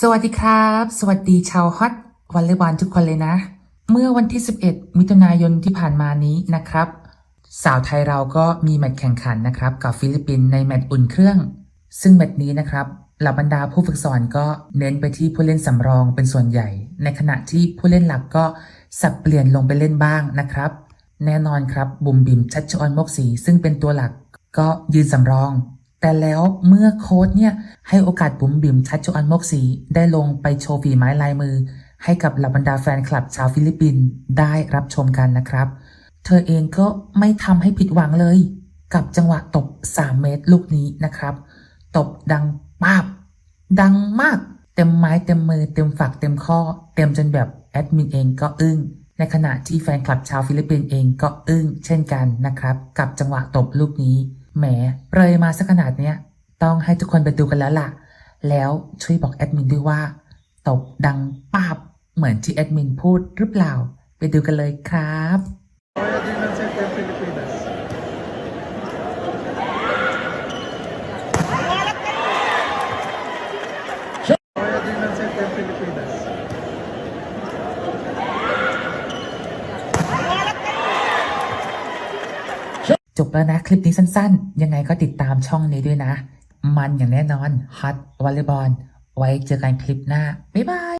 สวัสดีครับ สวัสดีชาวฮอตวอลเลย์บอลทุกคนเลยนะ เมื่อวันที่ 11 มิถุนายนที่ผ่านมานี้นะครับ สาวไทยเราก็มีแมตช์แข่งขันนะครับ กับฟิลิปปินส์ในแมตช์อุ่นเครื่อง ซึ่งแมตช์นี้นะครับเหล่าบรรดาผู้ฝึกสอนก็เน้นไปที่ผู้เล่นสำรองเป็นส่วนใหญ่ ในขณะที่ผู้เล่นหลักก็สับเปลี่ยนลงไปเล่นบ้างนะครับ แน่นอนครับบุมบิมชัชชอนมกศรีซึ่งเป็นตัวหลักก็ยืนสำรอง แต่แล้วเมื่อโค้ชเนี่ยให้โอกาสบุ๋มบิมชัชชออนมกศรีได้ลงไปโชว์ฝีไม้ลายมือ ให้กับเหล่าบรรดาแฟนคลับชาวฟิลิปปินส์ได้รับชมกันนะครับ เธอเองก็ไม่ทำให้ผิดหวังเลย กับจังหวะตบ 3 เมตรลูกนี้นะครับ ตบดังปาบ ดังมาก เต็มไม้เต็มมือเต็มฝักเต็มข้อ เต็มจนแบบแอดมินเองก็อึ้งในขณะที่แฟนคลับชาวฟิลิปปินส์เองก็อึ้งเช่นกันนะครับ กับจังหวะตบลูกนี้ แหมเปรยมาสักขนาดเนี้ย ต้องให้ทุกคนไปดูกันแล้วล่ะ แล้วช่วยบอกแอดมินด้วยว่า ตบดังป้าบเหมือนที่แอดมินพูดหรือเปล่า ไปดูกันเลยครับ จบแล้วนะคลิปนี้สั้นๆ ยังไงก็ติดตามช่องนี้ด้วยนะ มันอย่างแน่นอนฮัตวอลเลย์บอลไว้เจอกันคลิปหน้า บ๊ายบาย